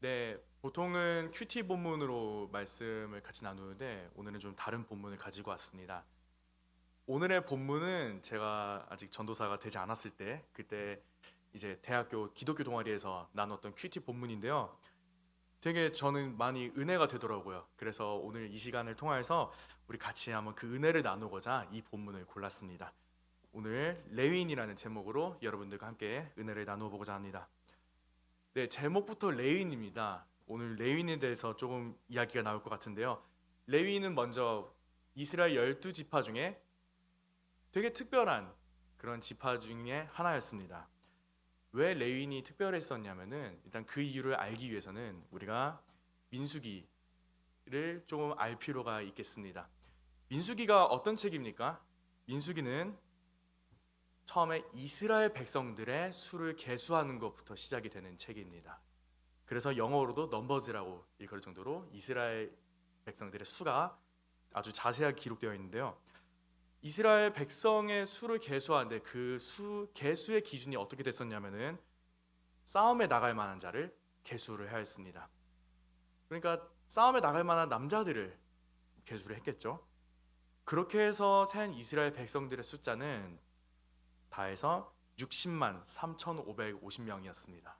네, 보통은 큐티 본문으로 말씀을 같이 나누는데 오늘은 좀 다른 본문을 가지고 왔습니다. 오늘의 본문은 제가 아직 전도사가 되지 않았을 때 그때 이제 대학교 기독교 동아리에서 나눴던 큐티 본문인데요. 되게 저는 많이 은혜가 되더라고요. 그래서 오늘 이 시간을 통해서 우리 같이 한번 그 은혜를 나누고자 이 본문을 골랐습니다. 오늘 레위인이라는 제목으로 여러분들과 함께 은혜를 나누어 보고자 합니다. 네, 제목부터 레위인입니다. 오늘 레위인에 대해서 조금 이야기가 나올 것 같은데요. 레위인은 먼저 이스라엘 열두 지파 중에 되게 특별한 그런 지파 중에 하나였습니다. 왜 레위인이 특별했었냐면은 일단 그 이유를 알기 위해서는 우리가 민수기를 조금 알 필요가 있겠습니다. 민수기가 어떤 책입니까? 민수기는 처음에 이스라엘 백성들의 수를 계수하는 것부터 시작이 되는 책입니다. 그래서 영어로도 넘버즈라고 일컬 정도로 이스라엘 백성들의 수가 아주 자세하게 기록되어 있는데요. 이스라엘 백성의 수를 계수하는데 그 수 계수의 기준이 어떻게 됐었냐면은 싸움에 나갈 만한 자를 계수를 해야 했습니다. 그러니까 싸움에 나갈 만한 남자들을 계수를 했겠죠. 그렇게 해서 센 이스라엘 백성들의 숫자는 다 해서 60만 3,550명이었습니다.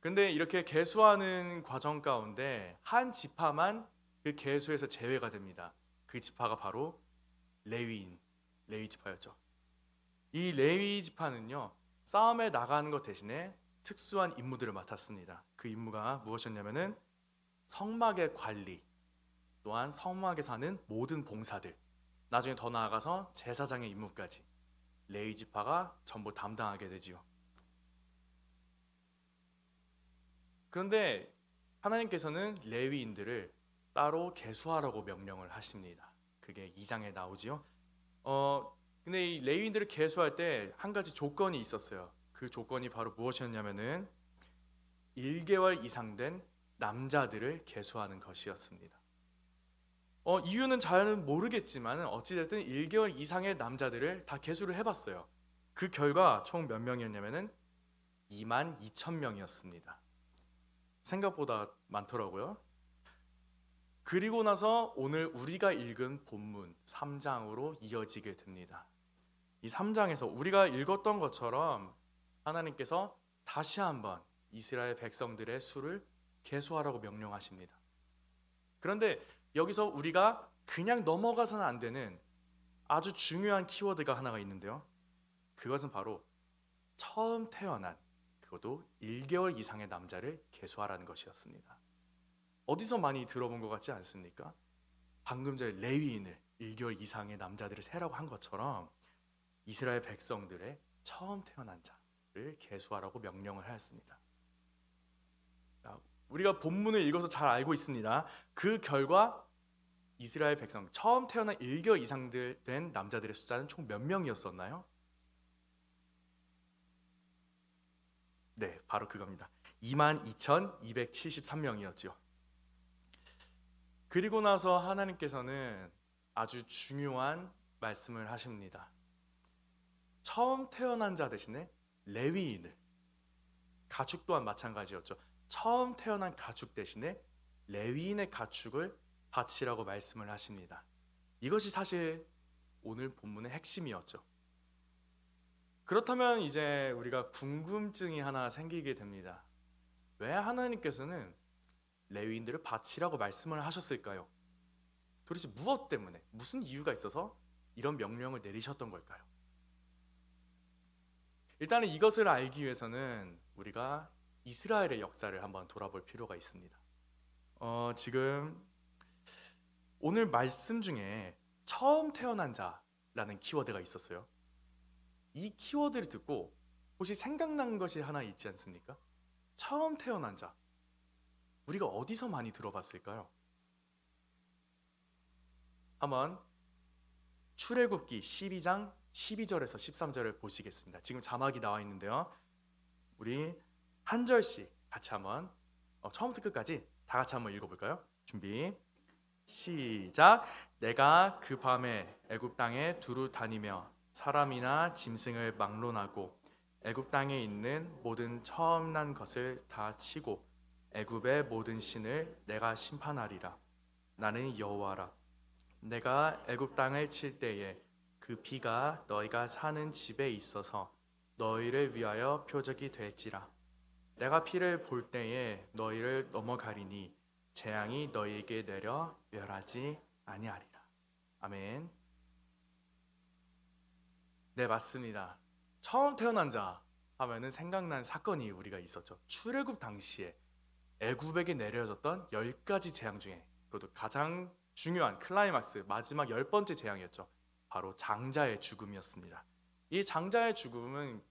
근데 이렇게 계수하는 과정 가운데 한 지파만 그 계수에서 제외가 됩니다. 그 지파가 바로 레위인, 레위 지파였죠. 이 레위 지파는요 싸움에 나가는 것 대신에 특수한 임무들을 맡았습니다. 그 임무가 무엇이었냐면은 성막의 관리, 또한 성막에 사는 모든 봉사들, 나중에 더 나아가서 제사장의 임무까지 레위 지파가 전부 담당하게 되지요. 그런데 하나님께서는 레위인들을 따로 계수하라고 명령을 하십니다. 그게 2장에 나오지요. 어 근데 이 레위인들을 계수할 때 한 가지 조건이 있었어요. 그 조건이 바로 무엇이었냐면은 1개월 이상 된 남자들을 계수하는 것이었습니다. 어, 이유는 잘 모르겠지만 어찌됐든 1개월 이상의 남자들을 다 계수를 해봤어요. 그 결과 총 몇 명이었냐면은 2만 2천 명이었습니다. 생각보다 많더라고요. 그리고 나서 오늘 우리가 읽은 본문 3장으로 이어지게 됩니다. 이 3장에서 우리가 읽었던 것처럼 하나님께서 다시 한번 이스라엘 백성들의 수를 계수하라고 명령하십니다. 그런데 여기서 우리가 그냥 넘어가서는 안 되는 아주 중요한 키워드가 하나가 있는데요. 그것은 바로 처음 태어난 그것도 1개월 이상의 남자를 계수하라는 것이었습니다. 어디서 많이 들어본 것 같지 않습니까? 방금 전에 레위인을 1개월 이상의 남자들을 세라고 한 것처럼 이스라엘 백성들의 처음 태어난 자를 계수하라고 명령을 하였습니다. 우리가 본문을 읽어서 잘 알고 있습니다. 그 결과 이스라엘 백성 처음 태어난 1개월 이상 된 남자들의 숫자는 총 몇 명이었었나요? 네, 바로 그겁니다. 22,273명이었죠. 그리고 나서 하나님께서는 아주 중요한 말씀을 하십니다. 처음 태어난 자 대신에 레위인을 가축 또한 마찬가지였죠. 처음 태어난 가축 대신에 레위인의 가축을 바치라고 말씀을 하십니다. 이것이 사실 오늘 본문의 핵심이었죠. 그렇다면 이제 우리가 궁금증이 하나 생기게 됩니다. 왜 하나님께서는 레위인들을 바치라고 말씀을 하셨을까요? 도대체 무엇 때문에 무슨 이유가 있어서 이런 명령을 내리셨던 걸까요? 일단은 이것을 알기 위해서는 우리가 이스라엘의 역사를 한번 돌아볼 필요가 있습니다. 어, 지금 오늘 말씀 중에 처음 태어난 자라는 키워드가 있었어요. 이 키워드를 듣고 혹시 생각난 것이 하나 있지 않습니까? 처음 태어난 자. 우리가 어디서 많이 들어봤을까요? 한번 출애굽기 12장 12절에서 13절을 보시겠습니다. 지금 자막이 나와 있는데요. 우리 한 절씩 같이 한번 어, 처음부터 끝까지 다 같이 한번 읽어볼까요? 준비 시작. 내가 그 밤에 애굽 땅에 두루 다니며 사람이나 짐승을 막론하고 애굽 땅에 있는 모든 처음 난 것을 다 치고 애굽의 모든 신을 내가 심판하리라 나는 여호와라 내가 애굽 땅을 칠 때에 그 피가 너희가 사는 집에 있어서 너희를 위하여 표적이 될지라 내가 피를 볼 때에 너희를 넘어가리니 재앙이 너희에게 내려 멸하지 아니하리라 아멘 네 맞습니다 처음 태어난 자 하면은 생각난 사건이 우리가 있었죠 출애굽 당시에 애굽에게 내려졌던 열 가지 재앙 중에 그것도 가장 중요한 클라이막스 마지막 열 번째 재앙이었죠. 바로 장자의 죽음이었습니다. 이 장자의 죽음은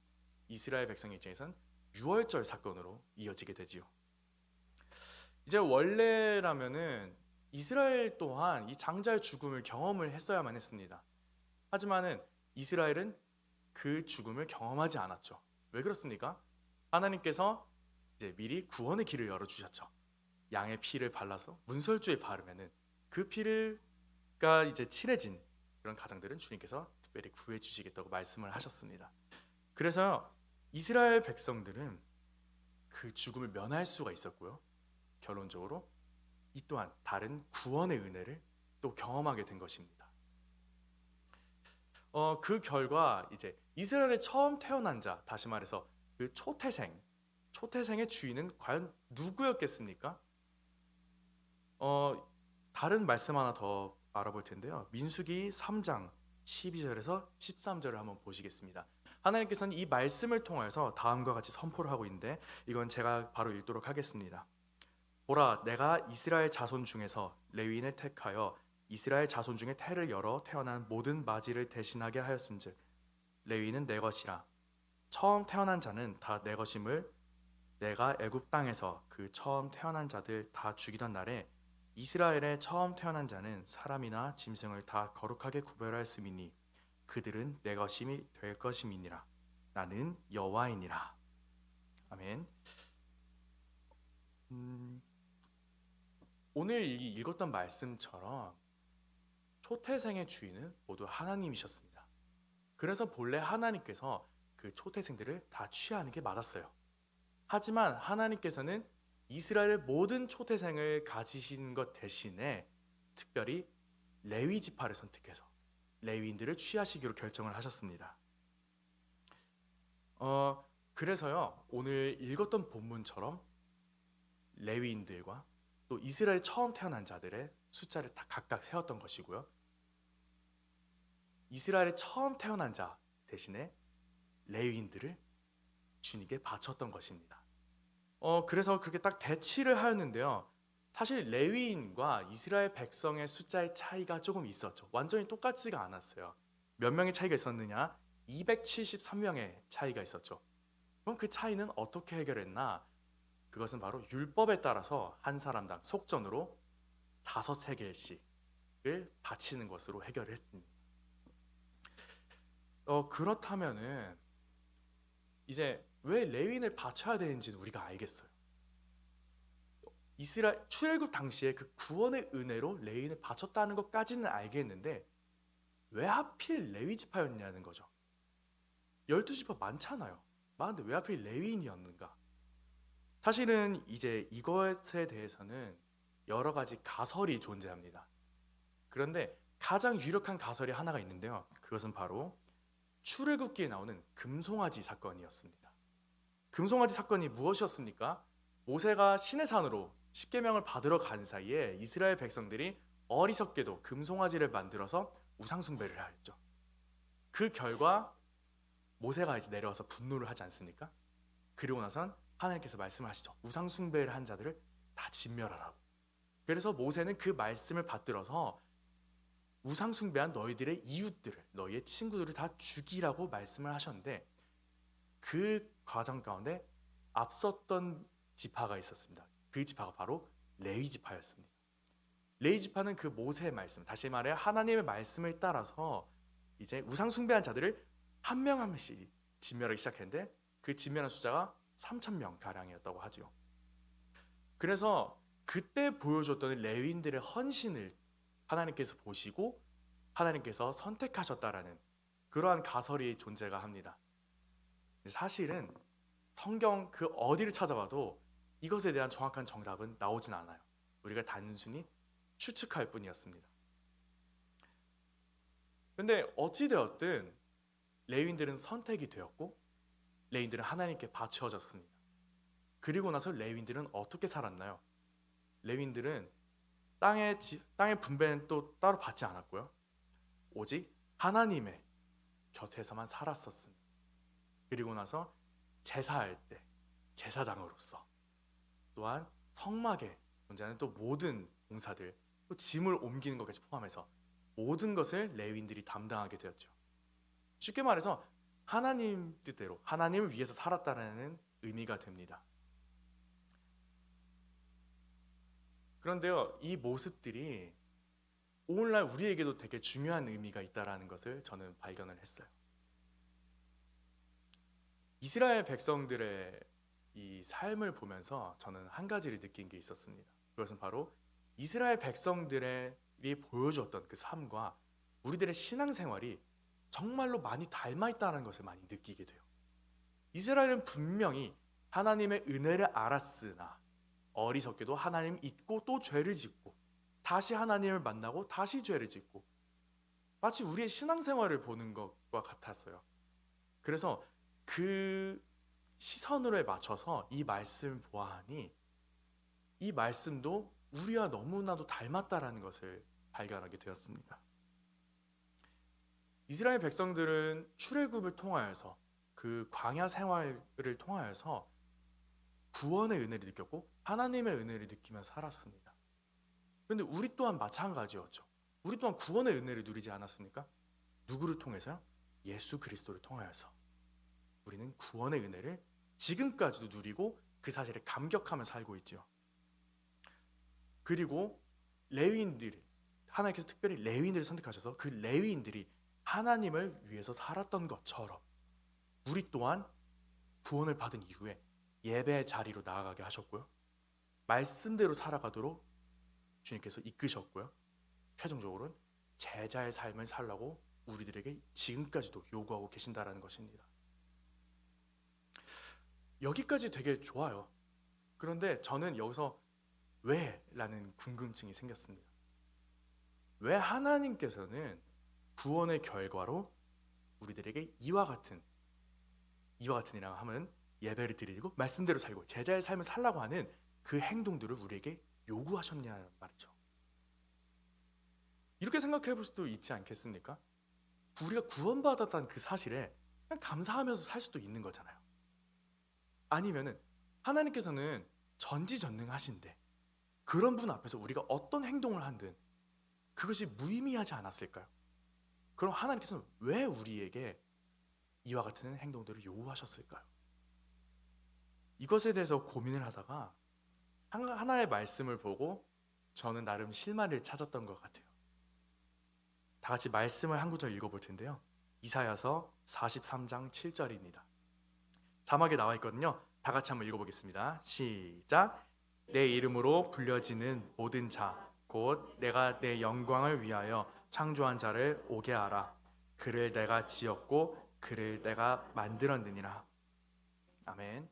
이스라엘 백성 입장에선 유월절 사건으로 이어지게 되지요. 이제 원래라면은 이스라엘 또한 이 장자의 죽음을 경험을 했어야만 했습니다. 하지만은 이스라엘은 그 죽음을 경험하지 않았죠. 왜 그렇습니까? 하나님께서 이제 미리 구원의 길을 열어 주셨죠. 양의 피를 발라서 문설주에 바르면은 그 피를가 이제 칠해진 그런 가정들은 주님께서 특별히 구해 주시겠다고 말씀을 하셨습니다. 그래서 이스라엘 백성들은 그 죽음을 면할 수가 있었고요. 결론적으로 이 또한 다른 구원의 은혜를 또 경험하게 된 것입니다. 어, 그 결과 이제 이스라엘에 처음 태어난 자, 다시 말해서 그 초태생, 초태생의 주인은 과연 누구였겠습니까? 어, 다른 말씀 하나 더 알아볼 텐데요. 민수기 3장 12절에서 13절을 한번 보시겠습니다. 하나님께서는 이 말씀을 통해서 다음과 같이 선포를 하고 있는데 이건 제가 바로 읽도록 하겠습니다. 보라 내가 이스라엘 자손 중에서 레위인을 택하여 이스라엘 자손 중에 태를 열어 태어난 모든 마지를 대신하게 하였은즉 레위인은 내 것이라 처음 태어난 자는 다 내 것임을 내가 애굽 땅에서 그 처음 태어난 자들 다 죽이던 날에 이스라엘의 처음 태어난 자는 사람이나 짐승을 다 거룩하게 구별하였음이니 그들은 내 것임이 될 것임이니라 나는 여호와이니라 아멘. 음, 오늘 이- 읽었던 말씀처럼 초태생의 주인은 모두 하나님이셨습니다. 그래서 본래 하나님께서 그 초태생들을 다 취하는 게 맞았어요. 하지만 하나님께서는 이스라엘의 모든 초태생을 가지신 것 대신에 특별히 레위 지파를 선택해서 레위인들을 취하시기로 결정을 하셨습니다. 어 그래서요 오늘 읽었던 본문처럼 레위인들과 또 이스라엘 처음 태어난 자들의 숫자를 다 각각 세웠던 것이고요. 이스라엘의 처음 태어난 자 대신에 레위인들을 주님께 바쳤던 것입니다. 어 그래서 그렇게 딱 대치를 하였는데요. 사실 레위인과 이스라엘 백성의 숫자의 차이가 조금 있었죠. 완전히 똑같지가 않았어요. 몇 명의 차이가 있었느냐? 273명의 차이가 있었죠. 그럼 그 차이는 어떻게 해결했나? 그것은 바로 율법에 따라서 한 사람당 속전으로 다섯 세겔씩을 바치는 것으로 해결을 했습니다. 어 그렇다면은 이제 왜 레윈을 바쳐야 되는지는 우리가 알겠어요. 이스라엘 출애굽 당시에 그 구원의 은혜로 레윈을 바쳤다는 것까지는 알겠는데 왜 하필 레위 지파였냐는 거죠. 열두 지파 많잖아요. 많은데 왜 하필 레위인이었는가? 사실은 이제 이것에 대해서는 여러 가지 가설이 존재합니다. 그런데 가장 유력한 가설이 하나가 있는데요. 그것은 바로 출애굽기에 나오는 금송아지 사건이었습니다. 금송아지 사건이 무엇이었습니까? 모세가 시내산으로 십계명을 받으러 간 사이에 이스라엘 백성들이 어리석게도 금송아지를 만들어서 우상 숭배를 하였죠. 그 결과 모세가 이제 내려와서 분노를 하지 않습니까? 그리고 나선 하나님께서 말씀을 하시죠. 우상 숭배를 한 자들을 다 진멸하라고. 그래서 모세는 그 말씀을 받들어서 우상 숭배한 너희들의 이웃들을 너희의 친구들을 다 죽이라고 말씀을 하셨는데 그 과정 가운데 앞섰던 지파가 있었습니다. 그 지파가 바로 레위 지파였습니다. 레위 지파는 그 모세의 말씀, 다시 말해 하나님의 말씀을 따라서 이제 우상 숭배한 자들을 한 명 한 명씩 진멸하기 시작했는데 그 진멸한 숫자가 3천 명 가량이었다고 하죠. 그래서 그때 보여줬던 레위인들의 헌신을 하나님께서 보시고 하나님께서 선택하셨다라는 그러한 가설이 존재가 합니다. 사실은 성경 그 어디를 찾아봐도 이것에 대한 정확한 정답은 나오진 않아요. 우리가 단순히 추측할 뿐이었습니다. 근데 어찌 되었든 레위인들은 선택이 되었고 레위인들은 하나님께 바쳐졌습니다. 그리고 나서 레위인들은 어떻게 살았나요? 레위인들은 땅의 지- 땅의 분배는 또 따로 받지 않았고요. 오직 하나님의 곁에서만 살았었습니다. 그리고 나서 제사할 때 제사장으로서 또한 성막에 존재하는 또 모든 봉사들 또 짐을 옮기는 것까지 포함해서 모든 것을 레위인들이 담당하게 되었죠. 쉽게 말해서 하나님 뜻대로 하나님을 위해서 살았다는 의미가 됩니다. 그런데요, 이 모습들이 오늘날 우리에게도 되게 중요한 의미가 있다라는 것을 저는 발견을 했어요. 이스라엘 백성들의 이 삶을 보면서 저는 한 가지를 느낀 게 있었습니다. 그것은 바로 이스라엘 백성들이 보여주었던 그 삶과 우리들의 신앙생활이 정말로 많이 닮아 있다는 것을 많이 느끼게 돼요. 이스라엘은 분명히 하나님의 은혜를 알았으나 어리석게도 하나님 잊고 또 죄를 짓고 다시 하나님을 만나고 다시 죄를 짓고 마치 우리의 신앙생활을 보는 것과 같았어요. 그래서 그 시선으로 맞춰서 이 말씀을 보아하니 이 말씀도 우리와 너무나도 닮았다라는 것을 발견하게 되었습니다. 이스라엘 백성들은 출애굽을 통하여서 그 광야 생활을 통하여서 구원의 은혜를 느꼈고 하나님의 은혜를 느끼며 살았습니다. 그런데 우리 또한 마찬가지였죠. 우리 또한 구원의 은혜를 누리지 않았습니까? 누구를 통해서요? 예수 그리스도를 통하여서 우리는 구원의 은혜를 지금까지도 누리고 그 사실에 감격하며 살고 있죠. 그리고 레위인들이 하나님께서 특별히 레위인들을 선택하셔서 그 레위인들이 하나님을 위해서 살았던 것처럼 우리 또한 구원을 받은 이후에 예배의 자리로 나아가게 하셨고요. 말씀대로 살아가도록 주님께서 이끄셨고요. 최종적으로는 제자의 삶을 살라고 우리들에게 지금까지도 요구하고 계신다라는 것입니다. 여기까지 되게 좋아요. 그런데 저는 여기서 왜 라는 궁금증이 생겼습니다. 왜 하나님께서는 구원의 결과로 우리들에게 이와 같은 이와 같은이라 하면 예배를 드리고 말씀대로 살고 제자의 삶을 살라고 하는 그 행동들을 우리에게 요구하셨냐는 말이죠. 이렇게 생각해 볼 수도 있지 않겠습니까? 우리가 구원받았다는 그 사실에 그냥 감사하면서 살 수도 있는 거잖아요. 아니면은 하나님께서는 전지전능하신데 그런 분 앞에서 우리가 어떤 행동을 한든 그것이 무의미하지 않았을까요? 그럼 하나님께서는 왜 우리에게 이와 같은 행동들을 요구하셨을까요? 이것에 대해서 고민을 하다가 한- 하나의 말씀을 보고 저는 나름 실마리를 찾았던 것 같아요. 다 같이 말씀을 한 구절 읽어볼 텐데요. 이사야서 43장 7절입니다. 자막에 나와 있거든요. 다 같이 한번 읽어보겠습니다. 시작. 내 이름으로 불려지는 모든 자, 곧 내가 내 영광을 위하여 창조한 자를 오게 하라. 그를 내가 지었고 그를 내가 만들었느니라. 아멘.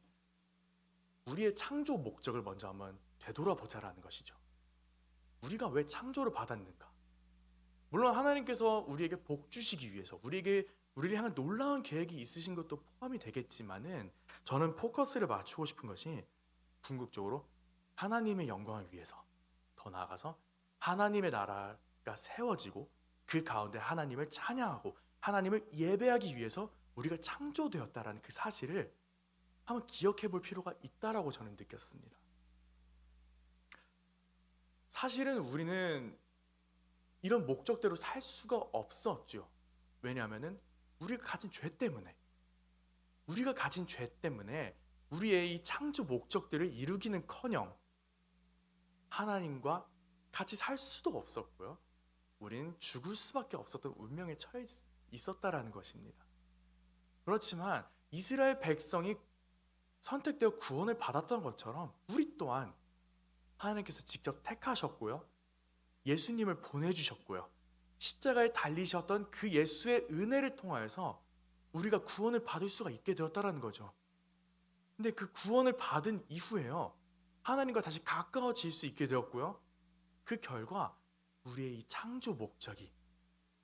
우리의 창조 목적을 먼저 한번 되돌아보자라는 것이죠. 우리가 왜 창조를 받았는가? 물론 하나님께서 우리에게 복 주시기 위해서 우리에게 우리를 향한 놀라운 계획이 있으신 것도 포함이 되겠지만은 저는 포커스를 맞추고 싶은 것이 궁극적으로 하나님의 영광을 위해서 더 나아가서 하나님의 나라가 세워지고 그 가운데 하나님을 찬양하고 하나님을 예배하기 위해서 우리가 창조되었다라는 그 사실을 한번 기억해 볼 필요가 있다라고 저는 느꼈습니다. 사실은 우리는 이런 목적대로 살 수가 없었죠. 왜냐하면은 우리가 가진 죄 때문에 우리가 가진 죄 때문에 우리의 이 창조 목적들을 이루기는커녕 하나님과 같이 살 수도 없었고요. 우리는 죽을 수밖에 없었던 운명에 처해 있었다라는 것입니다. 그렇지만 이스라엘 백성이 선택되어 구원을 받았던 것처럼 우리 또한 하나님께서 직접 택하셨고요. 예수님을 보내주셨고요. 십자가에 달리셨던 그 예수의 은혜를 통하여서 우리가 구원을 받을 수가 있게 되었다라는 거죠. 근데 그 구원을 받은 이후에요. 하나님과 다시 가까워질 수 있게 되었고요. 그 결과 우리의 이 창조 목적이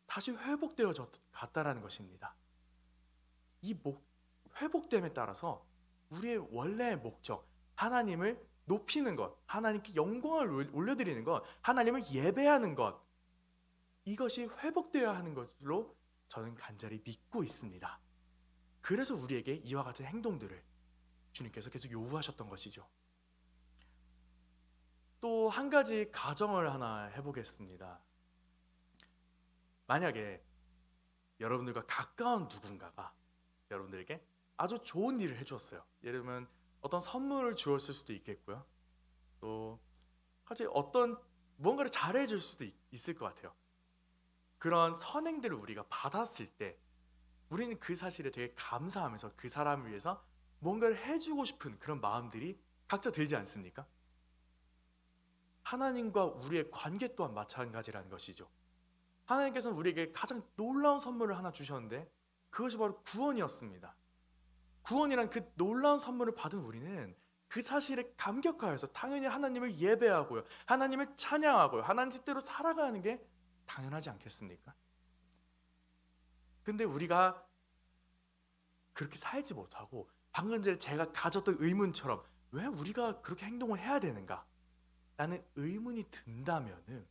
다시 회복되어져 갔다라는 것입니다. 이 목, 회복됨에 따라서 우리의 원래의 목적, 하나님을 높이는 것, 하나님께 영광을 올- 올려드리는 것, 하나님을 예배하는 것, 이것이 회복되어야 하는 것으로 저는 간절히 믿고 있습니다. 그래서 우리에게 이와 같은 행동들을 주님께서 계속 요구하셨던 것이죠. 또 한 가지 가정을 하나 해보겠습니다. 만약에 여러분들과 가까운 누군가가 여러분들에게 아주 좋은 일을 해주었어요. 예를 들면 어떤 선물을 주었을 수도 있겠고요. 또 사실 어떤 무언가를 잘해줄 수도 있- 있을 것 같아요. 그런 선행들을 우리가 받았을 때 우리는 그 사실에 되게 감사하면서 그 사람을 위해서 뭔가를 해주고 싶은 그런 마음들이 각자 들지 않습니까? 하나님과 우리의 관계 또한 마찬가지라는 것이죠. 하나님께서는 우리에게 가장 놀라운 선물을 하나 주셨는데 그것이 바로 구원이었습니다. 구원이란 그 놀라운 선물을 받은 우리는 그 사실에 감격하여서 당연히 하나님을 예배하고요. 하나님을 찬양하고요. 하나님 뜻대로 살아가는 게 당연하지 않겠습니까? 근데 우리가 그렇게 살지 못하고 방금 전에 제가 가졌던 의문처럼 왜 우리가 그렇게 행동을 해야 되는가? 라는 의문이 든다면은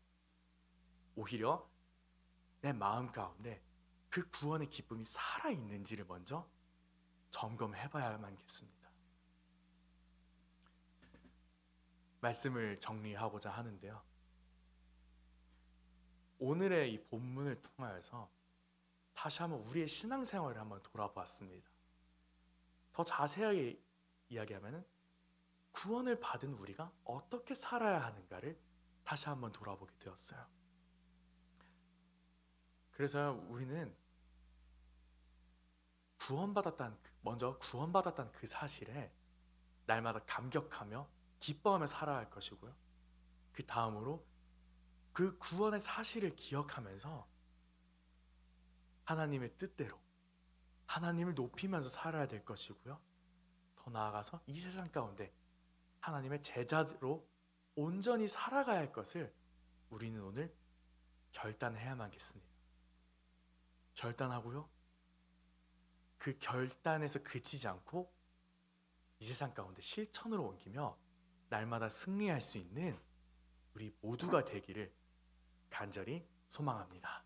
오히려 내 마음 가운데 그 구원의 기쁨이 살아 있는지를 먼저 점검해 봐야만겠습니다. 말씀을 정리하고자 하는데요. 오늘의 이 본문을 통하여서 다시 한번 우리의 신앙생활을 한번 돌아보았습니다. 더 자세하게 이야기하면은 구원을 받은 우리가 어떻게 살아야 하는가를 다시 한번 돌아보게 되었어요. 그래서 우리는 구원받았다는 그- 먼저 구원받았다는 그 사실에 날마다 감격하며 기뻐하며 살아야 할 것이고요. 그 다음으로 그 구원의 사실을 기억하면서 하나님의 뜻대로 하나님을 높이면서 살아야 될 것이고요. 더 나아가서 이 세상 가운데 하나님의 제자로 온전히 살아가야 할 것을 우리는 오늘 결단해야만겠습니다. 결단하고요. 그 결단에서 그치지 않고 이 세상 가운데 실천으로 옮기며 날마다 승리할 수 있는 우리 모두가 되기를 간절히 소망합니다.